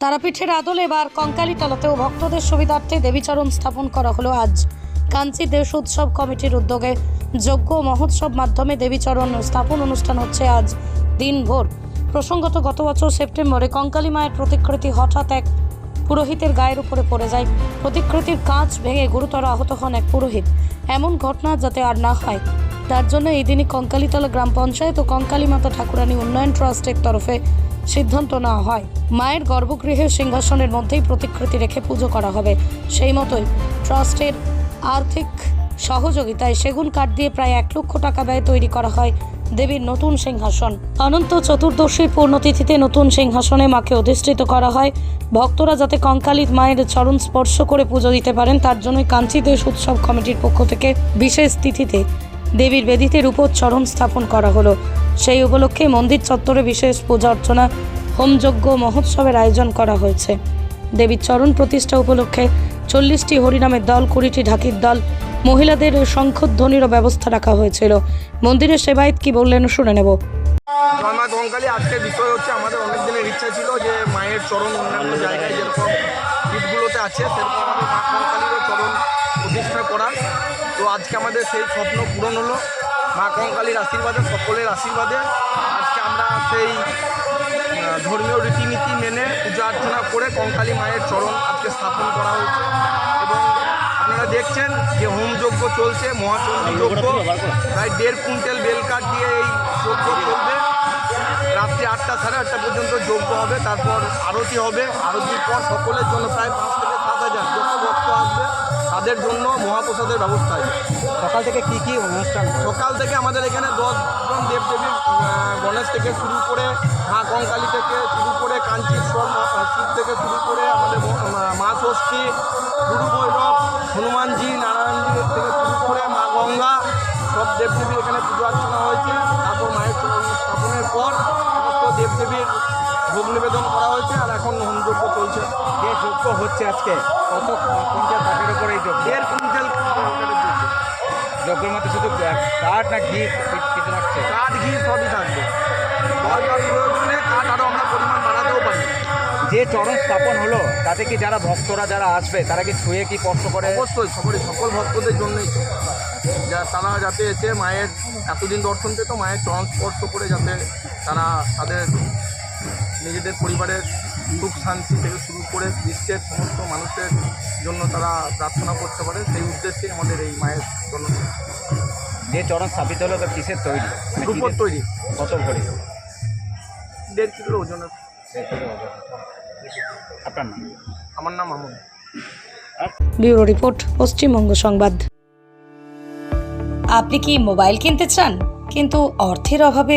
তারাপীঠের আদলে এবার কঙ্কালীতলাতেও ভক্তদের সুবিধার্থে দেবীচরণ স্থাপন করা হলো আজ। কাঞ্চি দেশ উৎসব কমিটির উদ্যোগে যজ্ঞ মহোৎসব মাধ্যমে দেবীচরণ স্থাপন অনুষ্ঠান হচ্ছে আজ দিনভর। প্রসঙ্গত, গত বছর সেপ্টেম্বরে কঙ্কালী মায়ের প্রতিকৃতি হঠাৎ এক পুরোহিতের গায়ের উপরে পড়ে যায়। প্রতিকৃতির কাঁচ ভেঙে গুরুতর আহত হন এক পুরোহিত। এমন ঘটনা যাতে আর না হয়, তার জন্য এই দিনই কঙ্কালীতলা গ্রাম পঞ্চায়েত ও কঙ্কালী মাতা ঠাকুরানী উন্নয়ন ট্রাস্টের তরফে সিদ্ধান্ত নেওয়া হয়। মায়ের গর্ভগৃহে সিংহাসনের মধ্যেই প্রতিকৃতি রেখে পুজো করা হবে। সেই মতোই ট্রাস্টের আর্থিক সহযোগিতায় সেগুন কাঠ দিয়ে প্রায় এক লক্ষ টাকা ব্যয় তৈরি করা হয় দেবীর নতুন সিংহাসন। অনন্ত চতুর্দশীর পূর্ণতিথিতে নতুন সিংহাসনে মাকে অধিষ্ঠিত করা হয়। ভক্তরা যাতে কঙ্কালী মায়ের চরণ স্পর্শ করে পুজো দিতে পারেন, তার জন্যই দেশ উৎসব কমিটির পক্ষ থেকে বিশেষ তিথিতে দেবীর বেদিতে রূপোচ্চরণ স্থাপন করা হলো। সেই উপলক্ষে মন্দির চত্বরে বিশেষ পূজা অর্চনা, হোমযজ্ঞ মহোৎসবের আয়োজন করা হয়েছে। দেবীর চরণ প্রতিষ্ঠা উপলক্ষে চল্লিশটি হরিনামের দল, কুড়িটি ঢাকির দল, মহিলাদের শঙ্খধ্বনিরও ব্যবস্থা রাখা হয়েছিল। মন্দিরের সেবায়ত কি বললেন শুনে নেব। মা আজকের বিষয় হচ্ছে আমাদের অনেক দিনের ইচ্ছা ছিল যে মায়ের চরণ অন্যান্য জায়গায় যেরকম পীঠগুলোতে আছে, সেরকম আমাদের মা চরণ প্রতিষ্ঠা করা তো আজকে আমাদের সেই স্বপ্ন পূরণ হলো। মা কঙ্কালীর আশীর্বাদে সকলের আশীর্বাদে। আজকে আমরা সেই ধর্মীয় রীতিনীতি মেনে পূজা অর্চনা করে কঙ্কালী মায়ের চরণ আজকে স্থাপন করা হয়েছে। এবং আপনারা দেখছেন যে হোমযজ্ঞ চলছে মহাচণ্ডী যজ্ঞ। প্রায় দেড় কুইন্টাল বেলকাঠ দিয়ে এই যজ্ঞ চলবে। রাত্রি আটটা সাড়ে আটটা পর্যন্ত যজ্ঞ হবে তারপর আরতি হবে। আরতির পর সকলের জন্য প্রায় পাঁচ থেকে হাজার যত ভক্ত আসবে। তাদের জন্য মহাপ্রসাদের ব্যবস্থা আছে। সকাল থেকে কি কি অনুষ্ঠান? সকাল থেকে আমাদের এখানে দশজন দেবদেবীর গণেশ থেকে শুরু করে মা কঙ্কালী থেকে শুরু করে কাঞ্চীশ্বর শিব থেকে শুরু করে আমাদের মা- ষষ্ঠী গুরু ভৈরব হনুমানজি নারায়ণজি থেকে শুরু করে মা গঙ্গা সব দেবদেবী এখানে পুজো অর্চনা হয়েছে। তারপর মায়ের স্থাপনের পর সমস্ত দেবদেবীর ভোগ নিবেদন করা হয়েছে। আর হোমযজ্ঞ চলছে। যে যজ্ঞ হচ্ছে আজকে? কত কুইন্টাল কাঠের উপরে এই যজ্ঞ দেড় কুইন্টাল। যজ্ঞের মধ্যে শুধু কাঠ না ঘি? কিছু রাখছে কাঠ ঘি সবই থাকবে। দরকার প্রয়োজনে কাঠ আরও আমরা পরিমাণ বাড়াতেও পারি। যে চরণ স্থাপন হলো তাতে কি যারা ভক্তরা যারা আসবে তারা কি ছুঁয়ে কি কষ্ট করে? অবশ্যই সকলেই সকল ভক্তদের জন্যই। যা তারা যাতে এসে মায়ের এতদিন দর্শন পেত মায়ের চরণ স্পর্শ করে যাতে তারা তাদের নিজেদের পরিবারের সুখ শান্তি থেকে শুরু করে বিশ্বের সমস্ত মানুষের জন্য তারা প্রার্থনা করতে পারে। সেই উদ্দেশ্যে আমাদের এই মায়ের জন্য যে চরণ স্থাপিত হলো তো কিসের তৈরি? মানে রূপর তৈরি। কত ভরি? দেড় কিলো ওজনের। আপনার নাম? আমার নাম মামুন। ব্যুরো রিপোর্ট পশ্চিমবঙ্গ সংবাদ। আপনি কি মোবাইল কিনতে চান? কিন্তু অর্থের অভাবে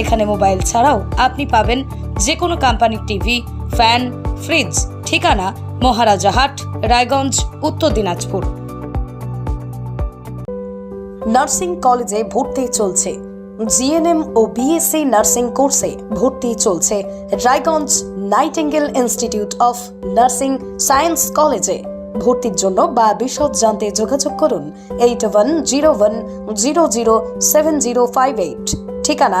এখানে মোবাইল ছাড়াও আপনি পাবেন যে কোনো কোম্পানির টিভি, ফ্যান, ফ্রিজ, ঠিকানা মহারাজা হাট, রায়গঞ্জ, উত্তর দিনাজপুর। নার্সিং কলেজে ভর্তি চলছে। জিএনএম ও বিএসসি নার্সিং কোর্সে ভর্তি চলছে Raiganj Nightingale institute of nursing science কলেজে। ভর্তির জন্য বা বিশদ জানতে যোগাযোগ করুন eight one zero one zero zero seven zero five eight. ঠিকানা